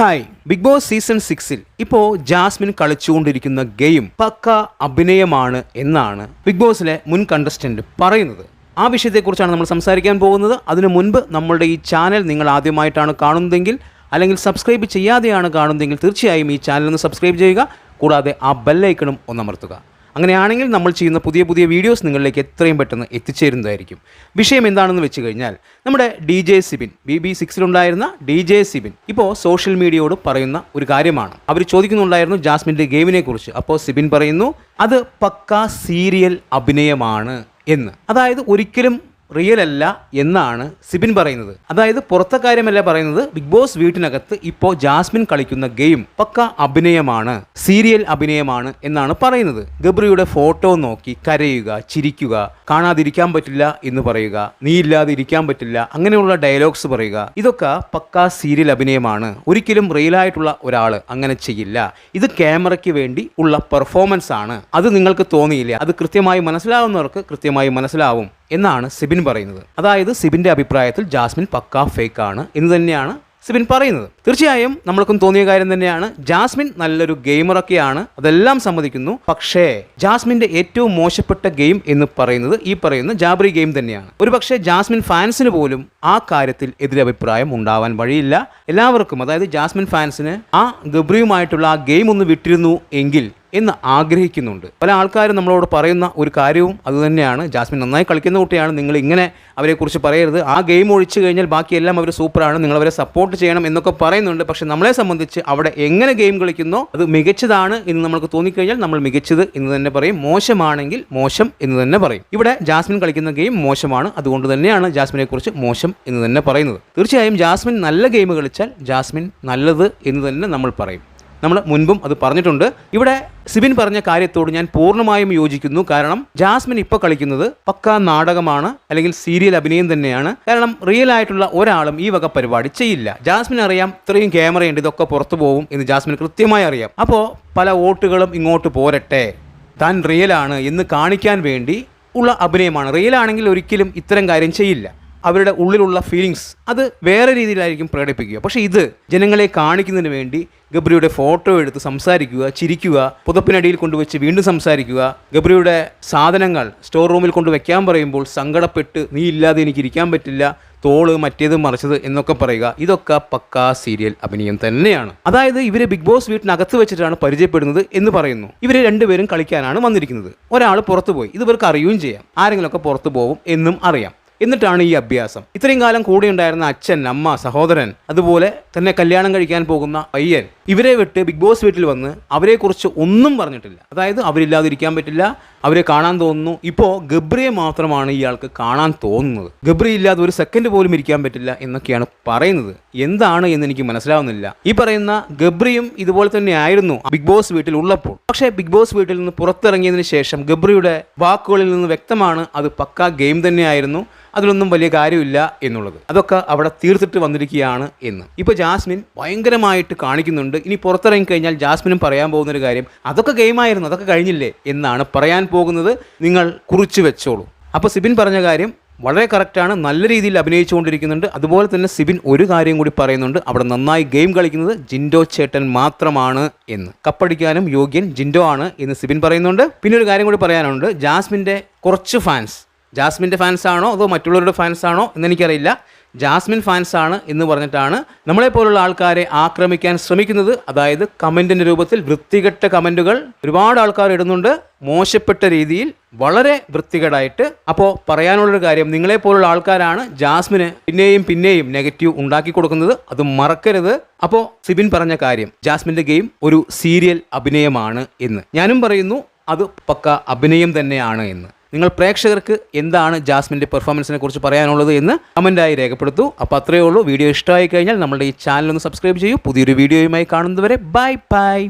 Hi. Big boss season സിക്സിൽ ഇപ്പോ Jasmine കളിച്ചുകൊണ്ടിരിക്കുന്ന game പക്ക അഭിനയമാണ് എന്നാണ് ബിഗ് ബോസിലെ മുൻ കണ്ടസ്റ്റന്റ് പറയുന്നത്. ആ വിഷയത്തെക്കുറിച്ചാണ് നമ്മൾ സംസാരിക്കാൻ പോകുന്നത്. അതിനു മുൻപ് നമ്മളുടെ ഈ ചാനൽ നിങ്ങൾ ആദ്യമായിട്ടാണ് കാണുന്നതെങ്കിൽ അല്ലെങ്കിൽ സബ്സ്ക്രൈബ് ചെയ്യാതെയാണ് കാണുന്നതെങ്കിൽ തീർച്ചയായും ഈ ചാനൽ ഒന്ന് സബ്സ്ക്രൈബ് ചെയ്യുക. കൂടാതെ ആ ബെല്ലൈക്കണും ഒന്നമർത്തുക അങ്ങനെയാണെങ്കിൽ നമ്മൾ ചെയ്യുന്ന പുതിയ പുതിയ വീഡിയോസ് നിങ്ങളിലേക്ക് എത്രയും പെട്ടെന്ന് എത്തിച്ചേരുന്നതായിരിക്കും. വിഷയം എന്താണെന്ന് വെച്ച് കഴിഞ്ഞാൽ നമ്മുടെ D J Sibin B B സിക്സിലുണ്ടായിരുന്ന D J Sibin ഇപ്പോൾ സോഷ്യൽ മീഡിയയോട് പറയുന്ന ഒരു കാര്യമാണ്. അവർ ചോദിക്കുന്നുണ്ടായിരുന്നു ജാസ്മിന്റെ ഗെയിമിനെ കുറിച്ച് അപ്പോൾ സിബിൻ പറയുന്നു അത് പക്ക സീരിയൽ അഭിനയമാണ് എന്ന്. അതായത് ഒരിക്കലും റിയൽ അല്ല എന്നാണ് സിബിൻ പറയുന്നത്. അതായത് പുറത്തെ കാര്യമല്ല പറയുന്നത് ബിഗ് ബോസ് വീട്ടിനകത്ത് ഇപ്പോൾ ജാസ്മിൻ കളിക്കുന്ന ഗെയിം പക്ക അഭിനയമാണ് സീരിയൽ അഭിനയമാണ് എന്നാണ് പറയുന്നത്. ഗബ്രിയുടെ ഫോട്ടോ നോക്കി കരയുക ചിരിക്കുക കാണാതിരിക്കാൻ പറ്റില്ല എന്ന് പറയുക നീ ഇല്ലാതെ ഇരിക്കാൻ പറ്റില്ല അങ്ങനെയുള്ള ഡയലോഗ്സ് പറയുക ഇതൊക്കെ പക്ക സീരിയൽ അഭിനയമാണ്. ഒരിക്കലും റിയൽ ആയിട്ടുള്ള ഒരാൾ അങ്ങനെ ചെയ്യില്ല. ഇത് ക്യാമറയ്ക്ക് വേണ്ടി ഉള്ള പെർഫോമൻസ് ആണ്. അത് നിങ്ങൾക്ക് തോന്നിയില്ല? അത് കൃത്യമായി മനസ്സിലാവുന്നവർക്ക് കൃത്യമായി മനസ്സിലാവും. എന്നാണ് സിബിൻ പറയുന്നത്. അതായത് സിബിന്റെ അഭിപ്രായത്തിൽ ജാസ്മിൻ പക്കാ ഫേക്ക് ആണ് എന്ന് തന്നെയാണ് സിബിൻ പറയുന്നത്. തീർച്ചയായും നമ്മൾക്കും തോന്നിയ കാര്യം തന്നെയാണ്. ജാസ്മിൻ നല്ലൊരു ഗെയിമറൊക്കെയാണ്. അതെല്ലാം സമ്മതിക്കുന്നു. പക്ഷേ ജാസ്മിന്റെ ഏറ്റവും മോശപ്പെട്ട ഗെയിം എന്ന് പറയുന്നത് ഈ പറയുന്ന ജാബ്രി ഗെയിം തന്നെയാണ്. ഒരു പക്ഷേ ജാസ്മിൻ ഫാൻസിന് പോലും ആ കാര്യത്തിൽ എതിരഭിപ്രായം ഉണ്ടാവാൻ വഴിയില്ല. എല്ലാവർക്കും അതായത് ജാസ്മിൻ ഫാൻസിന് ആ ഗബ്രിയുമായിട്ടുള്ള ആ ഗെയിം ഒന്ന് വിട്ടിരുന്നു എങ്കിൽ എന്ന് ആഗ്രഹിക്കുന്നുണ്ട്. പല ആൾക്കാരും നമ്മളോട് പറയുന്ന ഒരു കാര്യവും അതുതന്നെയാണ് ജാസ്മിൻ നന്നായി കളിക്കുന്ന കുട്ടിയാണ്. നിങ്ങൾ ഇങ്ങനെ അവരെക്കുറിച്ച് പറയരുത്. ആ ഗെയിം ഒഴിച്ചു കഴിഞ്ഞാൽ ബാക്കിയെല്ലാം അവർ സൂപ്പറാണ്. നിങ്ങൾ അവരെ സപ്പോർട്ട് ചെയ്യണം എന്നൊക്കെ പറയുന്നുണ്ട്. പക്ഷെ നമ്മളെ സംബന്ധിച്ച് അവിടെ എങ്ങനെ ഗെയിം കളിക്കുന്നോ അത് മികച്ചതാണ് എന്ന് നമുക്ക് തോന്നിക്കഴിഞ്ഞാൽ നമ്മൾ മികച്ചത് എന്ന് തന്നെ പറയും. മോശമാണെങ്കിൽ മോശം എന്ന് തന്നെ പറയും. ഇവിടെ ജാസ്മിൻ കളിക്കുന്ന ഗെയിം മോശമാണ്. അതുകൊണ്ട് തന്നെയാണ് ജാസ്മിനെ കുറിച്ച് മോശം എന്ന് തന്നെ പറയുന്നത്. തീർച്ചയായും ജാസ്മിൻ നല്ല ഗെയിം കളിച്ചാൽ ജാസ്മിൻ നല്ലത് എന്ന് തന്നെ നമ്മൾ പറയും. നമ്മൾ മുൻപും അത് പറഞ്ഞിട്ടുണ്ട്. ഇവിടെ സിബിൻ പറഞ്ഞ കാര്യത്തോട് ഞാൻ പൂർണമായും യോജിക്കുന്നു. കാരണം ജാസ്മിൻ ഇപ്പോൾ കളിക്കുന്നത് പക്കാ നാടകമാണ് അല്ലെങ്കിൽ സീരിയൽ അഭിനയം തന്നെയാണ്. കാരണം റിയൽ ആയിട്ടുള്ള ഒരാളും ഈ വക പരിപാടി ചെയ്യില്ല. ജാസ്മിൻ അറിയാം ഇത്രയും ക്യാമറയുണ്ട് ഇതൊക്കെ പുറത്തു പോകും എന്ന് ജാസ്മിൻ കൃത്യമായി അറിയാം. അപ്പോൾ പല വോട്ടുകളും ഇങ്ങോട്ട് പോരട്ടെ. താൻ റിയലാണ് എന്ന് കാണിക്കാൻ വേണ്ടി ഉള്ള അഭിനയമാണ്. റിയൽ ആണെങ്കിൽ ഒരിക്കലും ഇത്തരം കാര്യം ചെയ്യില്ല. അവരുടെ ഉള്ളിലുള്ള ഫീലിങ്സ് അത് വേറെ രീതിയിലായിരിക്കും പ്രകടിപ്പിക്കുക. പക്ഷേ ഇത് ജനങ്ങളെ കാണിക്കുന്നതിന് വേണ്ടി ഗബ്രിയുടെ ഫോട്ടോ എടുത്ത് സംസാരിക്കുക ചിരിക്കുക പുതപ്പിനടിയിൽ കൊണ്ടുവച്ച് വീണ്ടും സംസാരിക്കുക ഗബ്രിയുടെ സാധനങ്ങൾ സ്റ്റോർ റൂമിൽ കൊണ്ട് വെക്കാൻ പറയുമ്പോൾ സങ്കടപ്പെട്ട് നീ ഇല്ലാതെ എനിക്ക് ഇരിക്കാൻ പറ്റില്ല തോൾ മറ്റേത് മറിച്ചത് എന്നൊക്കെ പറയുക. ഇതൊക്കെ പക്കാ സീരിയൽ അഭിനയം തന്നെയാണ്. അതായത് ഇവരെ ബിഗ് ബോസ് വീട്ടിനകത്ത് വെച്ചിട്ടാണ് പരിചയപ്പെടുന്നത് എന്ന് പറയുന്നു. ഇവരെ രണ്ടുപേരും കളിക്കാനാണ് വന്നിരിക്കുന്നത്. ഒരാൾ പുറത്തുപോയി. ഇത് ഇവർക്ക് അറിയുകയും ചെയ്യാം. ആരെങ്കിലുമൊക്കെ പുറത്തു പോകും എന്നും അറിയാം. എന്നിട്ടാണ് ഈ അഭ്യാസം. ഇത്രയും കാലം കൂടെ ഉണ്ടായിരുന്ന അച്ഛൻ അമ്മ സഹോദരൻ അതുപോലെ തന്നെ കല്യാണം കഴിക്കാൻ പോകുന്ന പയ്യൻ ഇവരെ വിട്ട് ബിഗ് ബോസ് വീട്ടിൽ വന്ന് അവരെക്കുറിച്ച് ഒന്നും പറഞ്ഞിട്ടില്ല. അതായത് അവരില്ലാതിരിക്കാൻ പറ്റില്ല. അവരെ കാണാൻ തോന്നുന്നു. ഇപ്പോൾ ഗബ്രിയെ മാത്രമാണ് ഇയാൾക്ക് കാണാൻ തോന്നുന്നത്. ഗബ്രി ഇല്ലാതെ ഒരു സെക്കൻഡ് പോലും ഇരിക്കാൻ പറ്റില്ല എന്നൊക്കെയാണ് പറയുന്നത്. എന്താണ് എന്ന് എനിക്ക് മനസ്സിലാവുന്നില്ല. ഈ പറയുന്ന ഗബ്രിയും ഇതുപോലെ തന്നെ ആയിരുന്നു ബിഗ് ബോസ് വീട്ടിൽ ഉള്ളപ്പോൾ. പക്ഷേ ബിഗ് ബോസ് വീട്ടിൽ നിന്ന് പുറത്തിറങ്ങിയതിന് ശേഷം ഗബ്രിയുടെ വാക്കുകളിൽ നിന്ന് വ്യക്തമാണ് അത് പക്കാ ഗെയിം തന്നെയായിരുന്നു. അതിലൊന്നും വലിയ കാര്യമില്ല എന്നുള്ളത്. അതൊക്കെ അവിടെ തീർത്തിട്ട് വന്നിരിക്കുകയാണ് എന്ന്. ഇപ്പോൾ ജാസ്മിൻ ഭയങ്കരമായിട്ട് കാണിക്കുന്നുണ്ട്. ഇനി പുറത്തിറങ്ങി കഴിഞ്ഞാൽ ജാസ്മിനും പറയാൻ പോകുന്ന ഒരു കാര്യം അതൊക്കെ ഗെയിം ആയിരുന്നു അതൊക്കെ കഴിഞ്ഞില്ലേ എന്നാണ് പറയാൻ പോകുന്നത് നിങ്ങൾ കുറിച്ച് വെച്ചോളൂ. അപ്പോൾ സിബിൻ പറഞ്ഞ കാര്യം വളരെ കറക്റ്റാണ് നല്ല രീതിയിൽ അഭിനയിച്ചുകൊണ്ടിരിക്കുന്നുണ്ട്. അതുപോലെ തന്നെ സിബിൻ ഒരു കാര്യം കൂടി പറയുന്നുണ്ട്. അവിടെ നന്നായി ഗെയിം കളിക്കുന്നത് ജിൻഡോ ചേട്ടൻ മാത്രമാണ് എന്ന്. കപ്പടിക്കാനും യോഗ്യൻ ജിൻഡോ ആണ് എന്ന് സിബിൻ പറയുന്നുണ്ട്. പിന്നെ ഒരു കാര്യം കൂടി പറയാനുണ്ട്. ജാസ്മിന്റെ കുറച്ച് ഫാൻസ് ജാസ്മിന്റെ ഫാൻസ് ആണോ അതോ മറ്റുള്ളവരുടെ ഫാൻസ് ആണോ എന്നെനിക്കറിയില്ല ജാസ്മിൻ ഫാൻസ് ആണ് എന്ന് പറഞ്ഞിട്ടാണ് നമ്മളെപ്പോലുള്ള ആൾക്കാരെ ആക്രമിക്കാൻ ശ്രമിക്കുന്നത്. അതായത് കമന്റിന്റെ രൂപത്തിൽ വൃത്തികെട്ട കമന്റുകൾ ഒരുപാട് ആൾക്കാർ ഇടുന്നുണ്ട്. മോശപ്പെട്ട രീതിയിൽ വളരെ വൃത്തികേടായിട്ട്. അപ്പോൾ പറയാനുള്ളൊരു കാര്യം നിങ്ങളെപ്പോലുള്ള ആൾക്കാരാണ് ജാസ്മിന് പിന്നെയും പിന്നെയും നെഗറ്റീവ് ഉണ്ടാക്കി കൊടുക്കുന്നത്. അത് മറക്കരുത്. അപ്പോൾ സിബിൻ പറഞ്ഞ കാര്യം ജാസ്മിന്റെ ഗെയിം ഒരു സീരിയൽ അഭിനയമാണ് എന്ന്. ഞാനും പറയുന്നു അത് പക്ക അഭിനയം തന്നെയാണ് എന്ന്. നിങ്ങൾ പ്രേക്ഷകർക്ക് എന്താണ് ജാസ്മിന്റെ പെർഫോമൻസിനെ കുറിച്ച് പറയാനുള്ളത് എന്ന് കമന്റായി രേഖപ്പെടുത്തൂ. അപ്പോൾ അത്രയേ ഉള്ളൂ. വീഡിയോ ഇഷ്ടമായി കഴിഞ്ഞാൽ നമ്മുടെ ഈ ചാനൽ ഒന്ന് സബ്സ്ക്രൈബ് ചെയ്യൂ. പുതിയൊരു വീഡിയോയുമായി കാണുന്നതുവരെ ബൈ ബൈ